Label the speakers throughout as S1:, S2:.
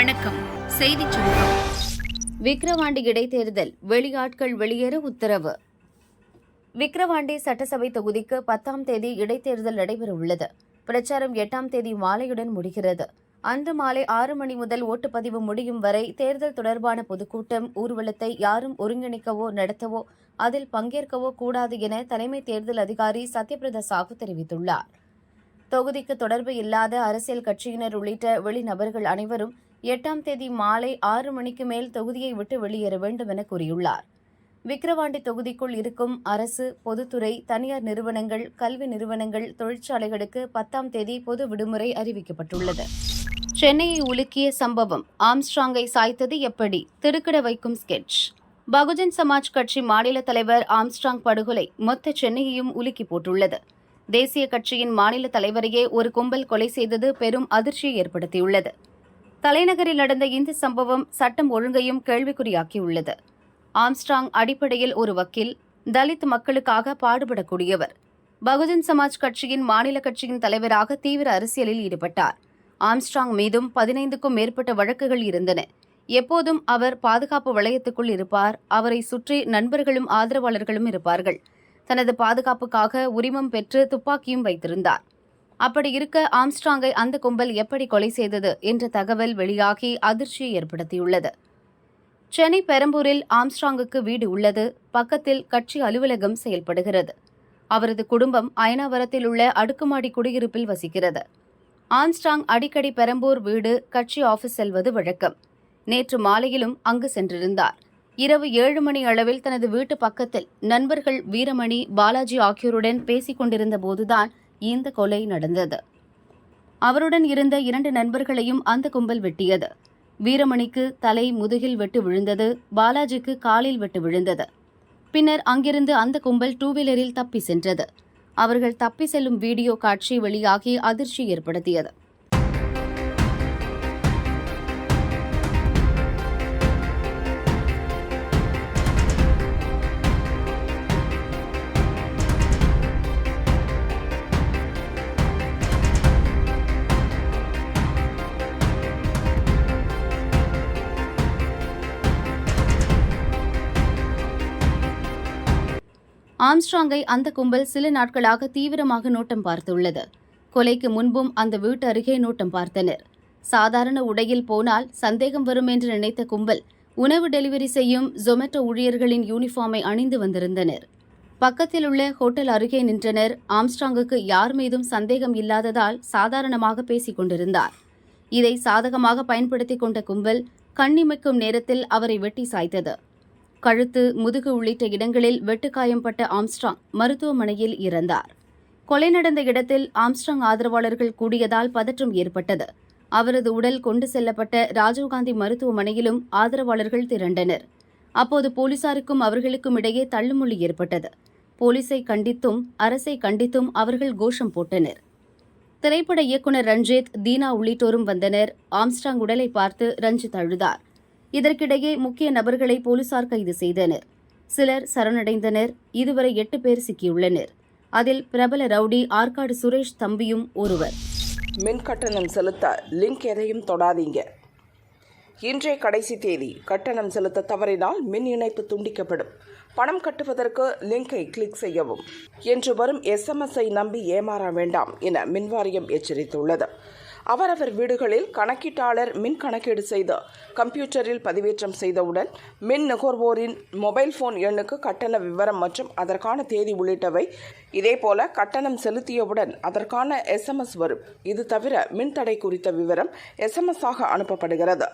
S1: வணக்கம். செய்தி சுருக்கம். விக்கிரவாண்டி இடைத்தேர்தல் வெளியாட்கள் வெளியேற உத்தரவு. விக்கிரவாண்டி சட்டசபை தொகுதிக்கு பத்தாம் தேதி இடைத்தேர்தல் நடைபெறவுள்ளது. பிரச்சாரம் எட்டாம் தேதி மாலையுடன் முடிகிறது. அன்று மாலை ஆறு மணி முதல் ஓட்டுப்பதிவு முடியும் வரை தேர்தல் தொடர்பான பொதுக்கூட்டம் ஊர்வலத்தை யாரும் ஒருங்கிணைக்கவோ நடத்தவோ அதில் பங்கேற்கவோ கூடாது என தலைமை தேர்தல் அதிகாரி சத்யபிரதா சாகு தெரிவித்துள்ளார். தொகுதிக்கு தொடர்பு இல்லாத அரசியல் கட்சியினர் உள்ளிட்ட வெளிநபர்கள் அனைவரும் எட்டாம் தேதி மாலை ஆறு மணிக்கு மேல் தொகுதியை விட்டு வெளியேற வேண்டும் என கூறியுள்ளார். விக்கிரவாண்டி தொகுதிக்குள் இருக்கும் அரசு பொதுத்துறை தனியார் நிறுவனங்கள் கல்வி நிறுவனங்கள் தொழிற்சாலைகளுக்கு பத்தாம் தேதி பொது விடுமுறை அறிவிக்கப்பட்டுள்ளது. சென்னையை உலுக்கிய சம்பவம் ஆம்ஸ்ட்ராங்கை சாய்த்தது எப்படி? திடுக்கிட வைக்கும் ஸ்கெட்ச் பகுஜன் சமாஜ் கட்சி மாநில தலைவர் ஆம்ஸ்ட்ராங் படுகொலை மொத்த சென்னையையும் உலுக்கி போட்டுள்ளது. தேசிய கட்சியின் மாநில தலைவரையே ஒரு கும்பல் கொலை செய்தது பெரும் அதிர்ச்சியை ஏற்படுத்தியுள்ளது. தலைநகரில் நடந்த இந்த சம்பவம் சட்டம் ஒழுங்கையும் கேள்விக்குறியாக்கியுள்ளது. ஆம்ஸ்ட்ராங் அடிப்படையில் ஒரு வக்கீல் தலித் மக்களுக்காக பாடுபடக்கூடியவர். பகுஜன் சமாஜ் கட்சியின் மாநில கட்சியின் தலைவராக தீவிர அரசியலில் ஈடுபட்டார். ஆம்ஸ்ட்ராங் மீதும் பதினைந்துக்கும் மேற்பட்ட வழக்குகள் இருந்தன. எப்போதும் அவர் பாதுகாப்பு வளையத்துக்குள் இருப்பார். அவரை சுற்றி நண்பர்களும் ஆதரவாளர்களும் இருப்பார்கள். தனது பாதுகாப்புக்காக உரிமம் பெற்று துப்பாக்கியும் வைத்திருந்தார். அப்படி இருக்க ஆம்ஸ்ட்ராங்கை அந்த கும்பல் எப்படி கொலை செய்தது என்ற தகவல் வெளியாகி அதிர்ச்சியை ஏற்படுத்தியுள்ளது. சென்னை பெரம்பூரில் ஆம்ஸ்ட்ராங்குக்கு வீடு உள்ளது. பக்கத்தில் கட்சி அலுவலகம் செயல்படுகிறது. அவரது குடும்பம் அயனாவரத்தில் உள்ள அடுக்குமாடி குடியிருப்பில் வசிக்கிறது. ஆம்ஸ்ட்ராங் அடிக்கடி பெரம்பூர் வீடு கட்சி ஆபீஸ் செல்வது வழக்கம். நேற்று மாலையிலும் அங்கு சென்றிருந்தார். இரவு ஏழு மணி அளவில் தனது வீட்டு பக்கத்தில் நண்பர்கள் வீரமணி பாலாஜி ஆகியோருடன் பேசிக் கொண்டிருந்த போதுதான் இந்த கொலை நடந்தது. அவருடன் இருந்த இரண்டு நண்பர்களையும் அந்த கும்பல் வெட்டியது. வீரமணிக்கு தலை முதுகில் வெட்டு விழுந்தது பாலாஜிக்கு காலில் வெட்டு விழுந்தது. பின்னர் அங்கிருந்து அந்த கும்பல் டூ வீலரில் தப்பி சென்றது. அவர்கள் தப்பி செல்லும் வீடியோ காட்சி வெளியாகி அதிர்ச்சி ஏற்படுத்தியது. ஆம்ஸ்ட்ராங்கை அந்த கும்பல் சில நாட்களாக தீவிரமாக நோட்டம் பார்த்துள்ளது. கொலைக்கு முன்பும் அந்த வீட்டு அருகே நோட்டம் பார்த்தனர். சாதாரண உடையில் போனால் சந்தேகம் வரும் என்று நினைத்த கும்பல் உணவு டெலிவரி செய்யும் ஜொமேட்டோ ஊழியர்களின் யூனிஃபார்மை அணிந்து வந்திருந்தனர். பக்கத்தில் உள்ள ஹோட்டல் அருகே நின்றனர். ஆம்ஸ்ட்ராங்குக்கு யார் மீதும் சந்தேகம் இல்லாததால் சாதாரணமாக பேசிக் கொண்டிருந்தார். இதை சாதகமாக பயன்படுத்திக் கொண்ட கும்பல் கண்ணிமைக்கும் நேரத்தில் அவரை வெட்டி சாய்த்தது. கழுத்து முதுகு உள்ளிட்ட இடங்களில் வெட்டுக்காயம்பட்ட ஆம்ஸ்ட்ராங் மருத்துவமனையில் இறந்தார். கொலை நடந்த இடத்தில் ஆம்ஸ்ட்ராங் ஆதரவாளர்கள் கூடியதால் பதற்றம் ஏற்பட்டது. அவரது உடல் கொண்டு செல்லப்பட்ட ராஜீவ்காந்தி மருத்துவமனையிலும் ஆதரவாளர்கள் திரண்டனர். அப்போது போலீசாருக்கும் அவர்களுக்கும் இடையே தள்ளுமுள்ளி ஏற்பட்டது. போலீஸை கண்டித்தும் அரசை கண்டித்தும் அவர்கள் கோஷம் போட்டனர். திரைப்பட இயக்குனர் ரஞ்சித் தீனா உள்ளிட்டோரும் வந்தனர். ஆம்ஸ்டாங் உடலை பார்த்து ரஞ்சித் அழுதார். இதற்கிடையே முக்கிய நபர்களை போலீசார் கைது செய்தனர். சிலர் சரணடைந்தனர். இதுவரை எட்டு பேர் சிக்கியுள்ளனர். அதில் பிரபல ரவுடி ஆற்காடு சுரேஷ் தம்பியும் ஒருவர்.
S2: மின் கட்டணம் செலுத்த லிங்க் எதையும் தொடாதீங்க. இன்றைய கடைசி தேதி. கட்டணம் செலுத்த தவறினால் மின் இணைப்பு துண்டிக்கப்படும். பணம் கட்டுவதற்கு லிங்கை கிளிக் செய்யவும். என்று வரும் எஸ்எம்எஸ்ஐ நம்பி ஏமாற வேண்டாம் என மின்வாரியம் எச்சரித்துள்ளது. அவரவர் வீடுகளில் கணக்கீட்டாளர் மின் கணக்கீடு செய்து கம்ப்யூட்டரில் பதிவேற்றம் செய்தவுடன் மின் நுகர்வோரின் மொபைல் போன் எண்ணுக்கு கட்டண விவரம் மற்றும் அதற்கான தேதி உள்ளிட்டவை. இதேபோல கட்டணம் செலுத்தியவுடன் அதற்கான எஸ்எம்எஸ் வரும். இது தவிர மின் தடை குறித்த விவரம் எஸ்எம்எஸ் ஆக அனுப்பப்படுகிறது.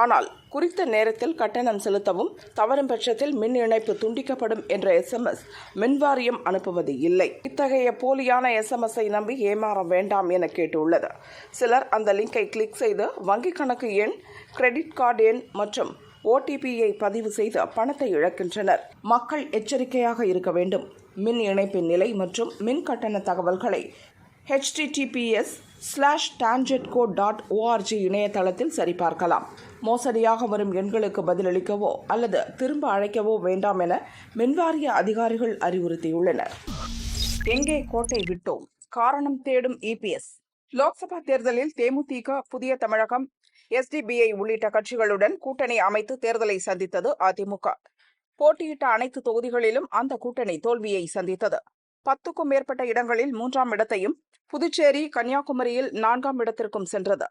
S2: ஆனால் குறித்த நேரத்தில் கட்டணம் செலுத்தவும் தவறும் பட்சத்தில் மின் இணைப்பு துண்டிக்கப்படும் என்ற எஸ்எம்எஸ் மின்வாரியம் அனுப்புவது இல்லை. இத்தகைய போலியான எஸ்எம்எஸ்ஐ நம்பி ஏமாற வேண்டாம் என கேட்டுள்ளது. சிலர் அந்த லிங்கை கிளிக் செய்து வங்கிக் கணக்கு எண் கிரெடிட் கார்டு எண் மற்றும் ஓடிபியை பதிவு செய்து பணத்தை இழக்கின்றனர். மக்கள் எச்சரிக்கையாக இருக்க வேண்டும். மின் இணைப்பின் நிலை மற்றும் மின் கட்டண தகவல்களை HTTPS slash TANGEDCO dot ORG இணையதளத்தில் சரிபார்க்கலாம். மோசடியாக வரும் எண்களுக்கு பதிலளிக்கவோ அல்லது திரும்ப அழைக்கவோ வேண்டாம் என மின்வாரிய அதிகாரிகள் அறிவுறுத்தியுள்ளனர். எங்கே கோட்டை விட்டோம்? காரணம் தேடும் இபிஎஸ் லோக்சபா தேர்தலில் தேமுதிக புதிய தமிழகம் எஸ்டிபிஐ உள்ளிட்ட கட்சிகளுடன் கூட்டணி அமைத்து தேர்தலை சந்தித்தது அதிமுக போட்டியிட்ட அனைத்து தொகுதிகளிலும் அந்த கூட்டணி தோல்வியை சந்தித்தது. பத்துக்கும் மேற்பட்ட இடங்களில் மூன்றாம் இடத்தையும் புதுச்சேரி கன்னியாகுமரியில் நான்காம் இடத்திற்கும் சென்றது.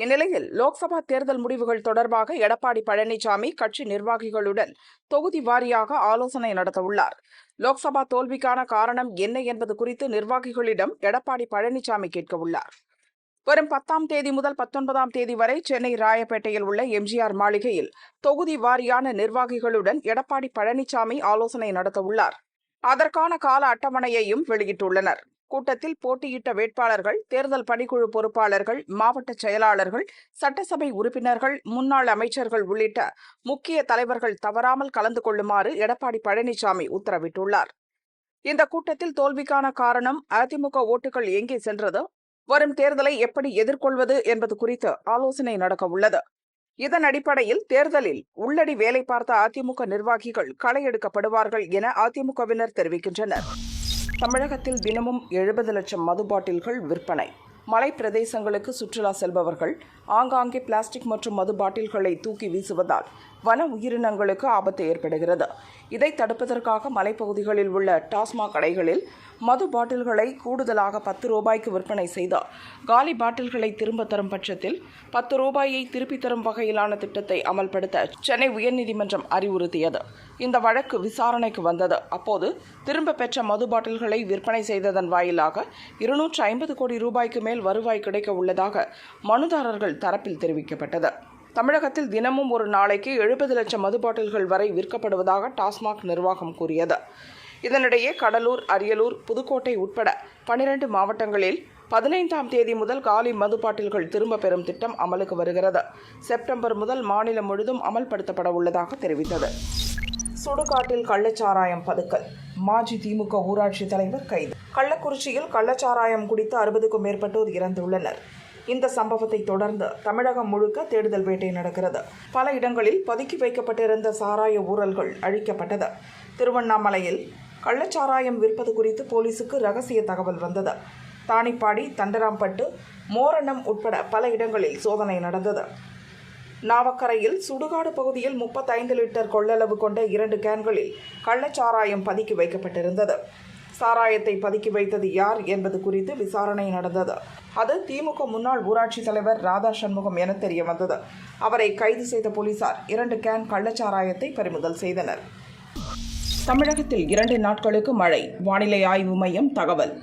S2: இந்நிலையில் லோக்சபா தேர்தல் முடிவுகள் தொடர்பாக எடப்பாடி பழனிசாமி கட்சி நிர்வாகிகளுடன் தொகுதி வாரியாக ஆலோசனை நடத்தவுள்ளார். லோக்சபா தோல்விக்கான காரணம் என்ன என்பது குறித்து நிர்வாகிகளிடம் எடப்பாடி பழனிசாமி கேட்கவுள்ளார். வரும் பத்தாம் தேதி முதல் பத்தொன்பதாம் தேதி வரை சென்னை ராயப்பேட்டையில் உள்ள எம்ஜிஆர் மாளிகையில் தொகுதி வாரியான நிர்வாகிகளுடன் எடப்பாடி பழனிசாமி ஆலோசனை நடத்தவுள்ளார். அதற்கான கால அட்டவணையையும் வெளியிட்டுள்ளனர். கூட்டத்தில் போட்டியிட்ட வேட்பாளர்கள் தேர்தல் பணிக்குழு பொறுப்பாளர்கள் மாவட்ட செயலாளர்கள் சட்டசபை உறுப்பினர்கள் முன்னாள் அமைச்சர்கள் உள்ளிட்ட முக்கிய தலைவர்கள் தவறாமல் கலந்து கொள்ளுமாறு எடப்பாடி பழனிசாமி உத்தரவிட்டுள்ளார். இந்த கூட்டத்தில் தோல்விக்கான காரணம் அதிமுக ஓட்டுகள் எங்கே சென்றது வரும் தேர்தலை எப்படி எதிர்கொள்வது என்பது குறித்து ஆலோசனை நடக்க உள்ளது இதன் அடிப்படையில் தேர்தலில் உள்ளடி வேலை பார்த்த அதிமுக நிர்வாகிகள் களை எடுக்கப்படுவார்கள் என அதிமுகவினர் தெரிவிக்கின்றனர். தமிழகத்தில் தினமும் எழுபது லட்சம் மது பாட்டில்கள் விற்பனை. மலை பிரதேசங்களுக்கு சுற்றுலா செல்பவர்கள் ஆங்காங்கே பிளாஸ்டிக் மற்றும் மது பாட்டில்களை தூக்கி வீசுவதால் வன உயிரினங்களுக்கு ஆபத்து ஏற்படுகிறது. இதை தடுப்பதற்காக மலைப்பகுதிகளில் உள்ள டாஸ்மாக் கடைகளில் மது பாட்டில்களை கூடுதலாக பத்து ரூபாய்க்கு விற்பனை செய்தார். காலி பாட்டில்களை திரும்ப தரும் பட்சத்தில் பத்து ரூபாயை திருப்பி தரும் வகையிலான திட்டத்தை அமல்படுத்த சென்னை உயர்நீதிமன்றம் அறிவுறுத்தியது. இந்த வழக்கு விசாரணைக்கு வந்தது. அப்போது திரும்ப பெற்ற மது பாட்டில்களை விற்பனை செய்ததன் வாயிலாக இருநூற்று ஐம்பது கோடி ரூபாய்க்கு மேல் வருவாய் கிடைக்க உள்ளதாக மனுதாரர்கள் தரப்பில் தெரிவிக்கப்பட்டது. தமிழகத்தில் தினமும் ஒரு நாளைக்கு எழுபது லட்சம் மது பாட்டில்கள் வரை விற்கப்படுவதாக டாஸ்மாக் நிர்வாகம் கூறியது. இதனிடையே கடலூர் அரியலூர் புதுக்கோட்டை உட்பட பனிரெண்டு மாவட்டங்களில் பதினைந்தாம் தேதி முதல் காலி மது பாட்டில்கள் திரும்ப பெறும் திட்டம் அமலுக்கு வருகிறது. செப்டம்பர் முதல் மாநிலம் முழுதும் அமல்படுத்தப்பட உள்ளதாக தெரிவித்தது. சுடுகாட்டில் கள்ளச்சாராயம் பதுக்கல். மாஜி திமுக ஊராட்சி தலைவர் கைது. கள்ளக்குறிச்சியில் கள்ளச்சாராயம் குடித்து அறுபதுக்கும் மேற்பட்டோர் இறந்துள்ளனர். இந்த சம்பவத்தை தொடர்ந்து தமிழகம் முழுக்க தேடுதல் வேட்டை நடக்கிறது. பல இடங்களில் பதுக்கி வைக்கப்பட்டிருந்த சாராய ஊரல்கள் அழிக்கப்பட்டது. திருவண்ணாமலையில் கள்ளச்சாராயம் விற்பது குறித்து போலீசுக்கு ரகசிய தகவல் வந்தது. தானிப்பாடி தண்டராம்பட்டு மோரணம் உட்பட பல இடங்களில் சோதனை நடந்தது. நாவக்கரையில் சுடுகாடு பகுதியில் முப்பத்தைந்து லிட்டர் கொள்ளளவு கொண்ட இரண்டு கேன்களில் கள்ளச்சாராயம் பதுக்கி வைக்கப்பட்டிருந்தது. சாராயத்தை பதுக்கி வைத்தது யார் என்பது குறித்து விசாரணை நடந்தது. அது திமுக முன்னாள் ஊராட்சி தலைவர் ராதா சண்முகம் என தெரிய வந்தது. அவரை கைது செய்த போலீசார் இரண்டு கேன் கள்ளச்சாராயத்தை பறிமுதல் செய்தனர். தமிழகத்தில் இரண்டு நாட்களுக்கு மழை. வானிலை ஆய்வு மையம் தகவல்.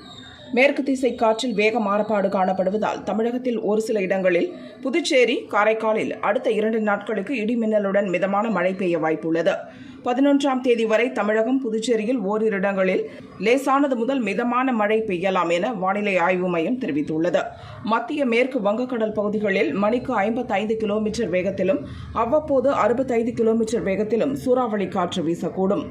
S2: மேற்கு திசை காற்றில் வேக மாறுபாடு காணப்படுவதால் தமிழகத்தில் ஒரு சில இடங்களில் புதுச்சேரி காரைக்காலில் அடுத்த இரண்டு நாட்களுக்கு இடிமின்னலுடன் மிதமான மழை பெய்ய வாய்ப்புள்ளது. பதினொன்றாம் தேதி வரை தமிழகம் புதுச்சேரியில் ஓரிரு இடங்களில் லேசானது முதல் மிதமான மழை பெய்யலாம் என வானிலை ஆய்வு மையம் தெரிவித்துள்ளது. மத்திய மேற்கு வங்கக்கடல் பகுதிகளில் மணிக்கு ஐம்பத்தைந்து கிலோமீட்டர் வேகத்திலும் அவ்வப்போது அறுபத்தைந்து கிலோமீட்டர் வேகத்திலும் சூறாவளி காற்று வீசக்கூடும்.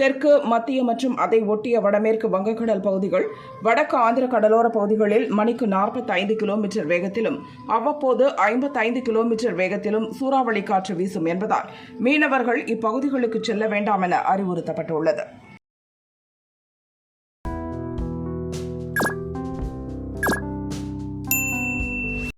S2: தெற்கு மத்திய மற்றும் அதை ஒட்டிய வடமேற்கு வங்கக்கடல் பகுதிகள் வடக்கு ஆந்திர கடலோர பகுதிகளில் மணிக்கு நாற்பத்தைந்து கிலோமீட்டர் வேகத்திலும் அவ்வப்போது ஐம்பத்தைந்து கிலோமீட்டர் வேகத்திலும் சூறாவளி காற்று வீசும் என்பதால் மீனவர்கள் இப்பகுதிகளுக்கு செல்ல வேண்டாம் என அறிவுறுத்தப்பட்டுள்ளது.